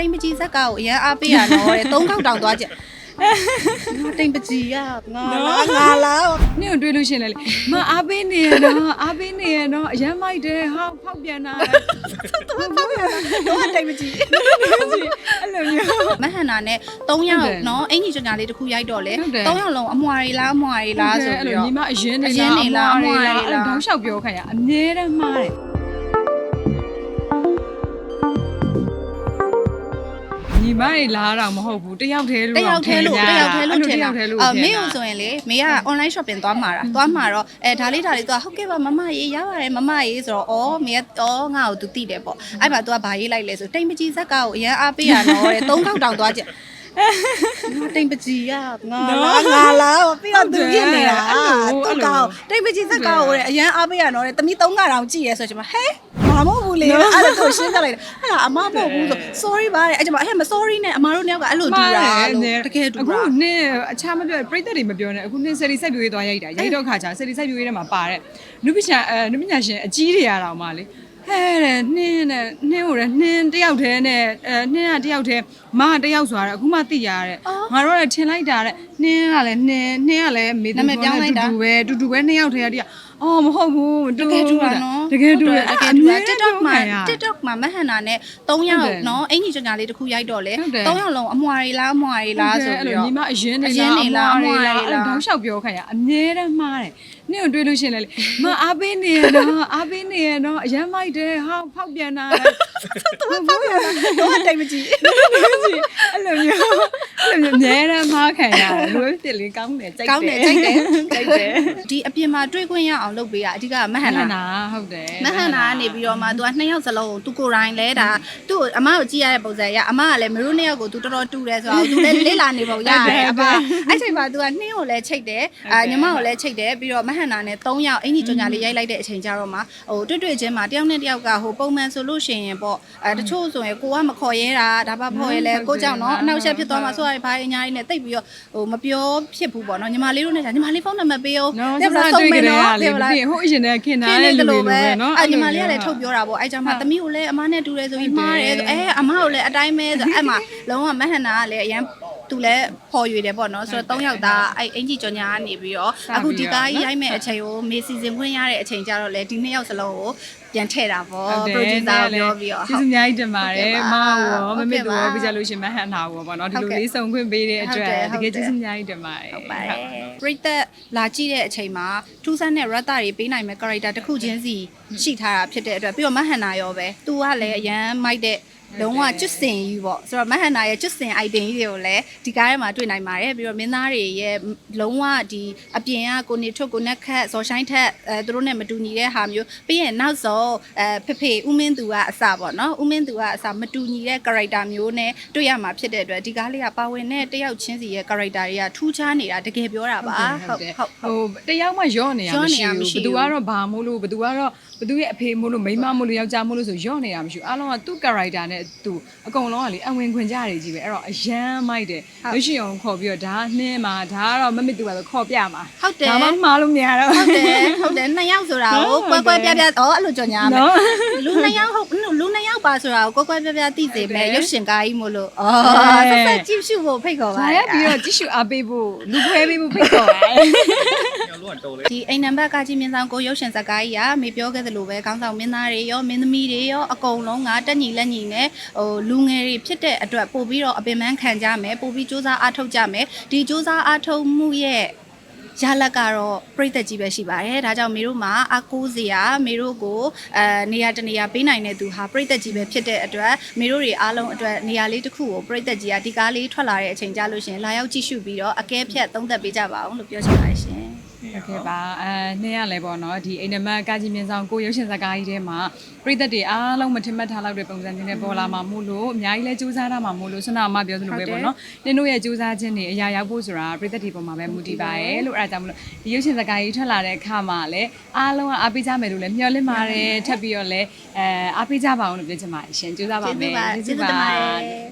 တိမ်ပကြီးဇက်ကောင်ကိုအရန်အားပေးရတော့တဲ့သုံးခေါက်တောင်သွားကြငါတိမ်ပကြီးကငါလားငါလားနင့်ကိုတွေးလို့ရှရင်လေလေမအားပေးနေရတော့အားပေးနေရတော့အရမ်းမိုက်တယ်ဟာဖောက်ပြန်တာတော့တိမ်ပကြီးအဲ့လိုမျိုးမဟန်နာနဲ့၃ယောဟုက်တ်တယ်နော်အင်ကြီးကြညာလေးတစ်ခုရိုက်တော့လေဟုတ်တယ်၃ယောက်လုံးအမွာတွေလားအမွာတွေလားဆိုအဲ့ပြီးလိုတော့ညီမအရင်နေအရင်နေလားအမွာအမွာတွေတွေလားလားတောင်းလျှောက်ပြောခိုင်းရအမြဲတမ်းမှားတယ် ညီမတွေလာတာမဟုတ်ဘူးတယောက်တည်းလို့တယောက်ထဲလို့တယောက်ထဲလို့ထင်တာအမေကိုဆိုရင်လေမေက online shopping သွားမှာတာသွားမှာတော့အဲဒါလေးဒါလေးသူကဟုတ်ကဲ့ပါမမရေးရပါတယ်မမရေးဆိုတော့အော်မေကအော်ငါ့ကို तू တိတယ်ပေါ့အဲ့မှာ तू ကဘာရေးလိုက်လဲဆိုတိမ်ပကြီးဇက်ကကိုအရန်အားပေးရတော့တဲ့၃ခေါက်တောင်သွားကြငါတိမ်ပကြီးရငါလားငါလားပြီးတော့သူပြစ်နေတာအဲ့လိုသူကတိမ်ပကြီးဇက်ကောတဲ့အရန်အားပေးရတော့တဲ့တမီး၃ခေါက်တောင်ကြည့်ရဲဆိုကျွန်မဟဲ့ ဘာမဟုတ်ဘူးလေအဲ့ဒါကိုရှင်းပြလိုက်တယ်ဟဲ့လားအမမဟုတ်ဘူးဆို sorry ပါတဲ့အဲ့ကျမဟဲ့မ sorry နဲ့အမတို့နှစ်ယောက်ကအဲ့လိုတူတာလို့တကယ်တူအခုတာနင်းအချားမပြောပြိတ္တတွေမပြောနဲ့အခုနင်းဆယ်လီဆက်ပြွေးသွားရိုက်တာရိုက်တော့ခါချာဆယ်လီဆက်ပြွေးထဲမှာပါတဲ့နုပညာအဲနုပညာရှင်အကြီးတွေရတော့မှလေဟဲ့တဲ့နင်းနဲ့နင်းဟိုတဲ့နင်းတယောက်တည်းနဲ့အဲနင်းကတယောက်တည်းမကတယောက်ဆိုတာအခုမှသိရတဲ့ငါတို့ကထင်လိုက်တာတဲ့နင်းကလည်းနင်းနင်းကလည်းမေတူတူပဲတူတူပဲနှစ်ယောက်တည်းကတည်းက အော်မဟုတ်ဘူးတူတကယ်တူတာနော်တကယ်တူတယ်တကယ်တူတာ TikTok မှာမှာ TikTok မှာမဟန်နာနဲ့၃ယောဟုက်တ်တယ်နော်အင်ကြီးကြညာလေးတစ်ခုရိုက်တော့လေဟုတ်တယ်၃ယောက်လုံးအမွာတွေလားအမွာတွေလားဆိုအဲ့ပြီးလိုတော့ညီမအရင်နေအရင်နေလားအမွာအမွာတွေလားအဲ့လိုတောင်းလျှောက်ပြောခိုင်းရအမြဲတမ်းမှားတယ်နင့်ကိုတွေးလို့ရှရင်လေလေမအားပေးနေရတော့အားပေးနေရတော့အရမ်းမိုက်တယ်ဟာဖောက်ပြန်တာဟုတ်ဘူးတော့တိတ်မကြည့်အဲ့လိုမျိုး အဲ့လိုမျိုးအမြဲတမ်းမှားခံရတယ်လူတစ်လေးကောင်းတယ်ကြိုက်တယ် ကောင်းတယ်ကြိုက်တယ် ကြိုက်တယ် ဒီအပြင်မှာတွေ့ခွင့်ရအောင်လုပ်ပေးတာအဓိကမဟန်နာ နာဟုတ်တယ် မဟန်နာကနေပြီးတော့မှ तू ကနှစ်ယောက်စလုံးကို तू ကိုယ်တိုင်လဲဒါသူ့ကိုအမကိုကြည့်ရတဲ့ပုံစံရအမကလည်းမတို့နှစ်ယောက်ကို तू တော်တော်တူတယ်ဆိုတော့ तू လည်းလေးလာနေပုံရတယ်အမအဲ့ချိန်မှာ तू ကနှင်းကိုလည်းချိတ်တယ်အာညီမကိုလည်းချိတ်တယ်ပြီးတော့မဟန်နာနဲ့၃ယောက်အင်ကြီးကြောညာလေးရိုက်လိုက်တဲ့အချိန်ကျတော့မှဟိုတွေ့တွေ့ချင်းမှာတယောက်နဲ့တယောက်ကဟိုပုံမှန်ဆိုလို့ရှိရင်ပေါ့အဲတချို့ဆိုရင်ကိုကမခေါ်ရဲတာဒါမှဖော်ရဲလဲကိုကြောင့်နော်အနောက်ရှက်ဖြစ်သွားမှာဆိုရ ါဘာအညာလေးနဲ့တိတ်ပြီးတော့ဟိုမပြောဖြစ်ဘူးပေါ့နော်ညီမလေးတို့နဲ့ညီမလေးဖုန်းနံပါတ်ပေးအောင်နော်ပြစပါစဆုံးတွေ့မယ်ကြရနော်လေပြပါလားဟိုအရင်ကခင်တာခင်းတဲ့နေလူတယ်တွေလို့ပဲလိုပဲနော်အဲ့ညီမလေးကလည်းထုတ်ပြောတာပေါ့အဲ့ကြောင့်မှသမီးကိုလည်းအမနဲ့တူတယ်ဆိုပြီးမှားတယ်ဆိုအဲအမကိုလည်းအတိုင်းပဲဆိုအဲ့မှာလုံးဝမဟန်နာကလည်းအရန် သူလည်းဖော်ရွေတယ်ပေါ့နော်ဆိုတော့၃ယောက်သားအဲ့အင်ကြီးကြောညာကနေပြီးတော့အခုဒီကားကြီးရိုက်မဲ့အချိန်ကိုမေစီစဉ်ခွင့်ရတဲ့အချိန်ကျတော့လေဒီနှစ်ယောက်စလုံးကိုပြန်ထည့်တာပေါ့ producer ကိုပြောပြီးတော့ကျေးဇူးအများကြီးတင်ပါတယ်ဟုတ်မကဲ့ပါရောမမေတို့ဟုတ်ကဲ့ပါရောပြကြလို့ရှရင်မဟန်နာဘောပေါ့နော်ဒီဟုတ်လိုကဲ့လေးစုံခွင့်ပေးတဲ့အတွက်ဟုတ်တယ်တကယ်ကျေးဇူးအများကြီးတင်ပါတယ်ဟုတ်ပါတယ်ပရိသတ်လာကြည့်တဲ့အချိန်မှာထူးဆန်းတဲ့ rat တွေပေးနိုင်မဲ့ character တစ်ခုချင်းစီရှိထားတာဖြစ်တဲ့အတွက်ပြီးတော့မဟန်နာရောပဲသူကလည်းအရန်မိုက်တဲ့ လုံးဝကျွတ်စင်ယူပေါ့ဆိုတော့မဟန်နာရဲ့ကျွတ်စင် item ကြီးတွေကိုလည်းဒီကားထဲမှာတွေ့နိုင်ပါတယ်ပြီးတော့မင်းသားတွေရဲ့လုံးဝဒီအပြင်ကကိုနေထုတ်ကိုနက်ခတ်ဇော်ဆိုင်ထက်အဲသူတို့နဲ့မတူညီတဲ့ဟာမျိုးပြီးရင်နောက်ဆုံးအဲဖေဖေဦးမင်းသူကအစပေါ့နော်ဦးမင်းသူကအစမတူညီတဲ့ character မျိုးနဲ့တွေ့ရမှာဖြစ်တဲ့အတွက်ဒီကားလေးကပါဝင်တဲ့တယောက်ချင်းစီရဲ့ character တွေကထူးခြားနေတာတကယ်ပြောတာပါဟုတ်တယ်ဟုတ်ဟိုတယောက်မှရော့နေရရော့မနေရှိရဘူးမရှိဘဘူးသူကတော့ဘာမို့လို့ဘသူကတော့ ဘသူရဲ့အဖေမို့လို့မိန်းမမို့လို့ယောက်ျားမို့လို့ဆိုရော့နေရမရှိဘူးအားလုံးကသူ့ character နဲ့သူအကုန်လုံးကလေအဝင်ခွင်ကြရကြီးပဲအဲ့တော့အရန်မိုက်တယ်ရွှေရှိအောင်ခေါ်ပြီးတော့ဒါကနှင်းမှာဒါကတော့မမစ်သူပါဆိုခေါ်ပြမှာဟုတ်တယ်ဒါမှမှားလို့မရတော့ဟုတ်တယ်ဟုတ်တယ်နှစ်ယောက်ဆိုတာကိုဟုတ်ကွဲတယ်ကွဲပြားပြားဩအဲ့လိုကြော်ညာမယ်နော်လူနှစ်ယောက်ဟုတ်လူနှစ်ယော က်ပါဆိုတာကိုကွဲကွဲပြားပြားသိစေမယ်ဟုတ်တယ်ရုပ်ရှင်ကားကြီးမို့လို့ဩဟုတ်တယ်ဆက်ဆက်ကြည့်ရှုဖို့ဖိတ်ခေါ်ပါဒါတရယ်ပြီးတော့ကြည့်ရှုအားပေးဖို့လူခွဲပေးဖို့ဖိတ်ခေါ်ပါတယ်ဒီအိမ်နံပါတ်ကကြီးမင်းဆောင်ကိုရုပ်ရှင်ဇာတ်ကားကြီးကမေပြောခဲ့သလိုပဲခေါင်းဆောင်မင်းသားတွေရောမင်းသမီးတွေရောအကုန်လုံးကတက်ညီလက်ညီနဲ့ဟိုလူငယ်တွေဖြစ်တဲ့အတွက်ပို့ပြီးတော့အပင်ပန်းခံကြမယ်ပို့ပြီးစူးစမ်းအားထုတ်ကြမယ်ဒီစူးစမ်းအားထုတ်မှုရဲ့ ရလက်ကတော့ပြိသက်ကြီးပဲရှိပါတယ်ဒါကြောင့်မေတို့မှာအကိုးစရာမေတို့ကိုအဲနေရာတနေရာပေးနိုင်တဲ့သူဟာပြိသက်ကြီးပဲဖြစ်တဲ့အတွက်မေတို့တွေအားလုံးအတွက်နေရာလေးတစ်ခုကိုပြိသက်ကြီးကဒီကားလေးထွက်လာတဲ့အချိန်ကြာလို့ရှရင်လာရောက်ကြည့်ရှုပြီးတော့အကဲဖြတ်သုံးသပ်ပေးကြပါအောင်လို့ပြောချင်ပါတယ်ရှင် ဟုတ်ကဲ့ပါအဲနေ့ရလဲပေါ့နော်ဒီအိမ်နမကာကြီးမြင်ဆောင်ကိုရုပ်ရှင်ဇာတ်ကားကြီးထဲမှာပြည်သက်တွေအားလုံးမထင်မှတ်ထားလောက်တဲ့ပုံစံမျိုးနဲ့ပေါ်လာမှာမို့လို့အများကြီးလဲစူးစမ်းတာမှာမို့လို့ဆနာမပြောသလိုပဲပေါ့နော်တင်းတို့ရဲ့စူးစမ်းခြင်းတွေအရာရောက်ဖို့ဆိုတာပြည်သက်တွေပေါ်မှာပဲမူတည်ပါရဲ့လို့အဲဒါကြောင့်မလို့ဒီရုပ်ရှင်ဇာတ်ကားကြီးထွက်လာတဲ့အခါမှာလဲအားလုံးကအားပေးကြမယ်လို့လဲမျှော်လင့်ပါတယ်ထပ်ပြီးတော့လဲအဲအားပေးကြပါအောင်လို့ပြောချင်ပါတယ်ရှင်စူးစမ်းပါမယ်ကျေးဇူးတင်ပါတယ်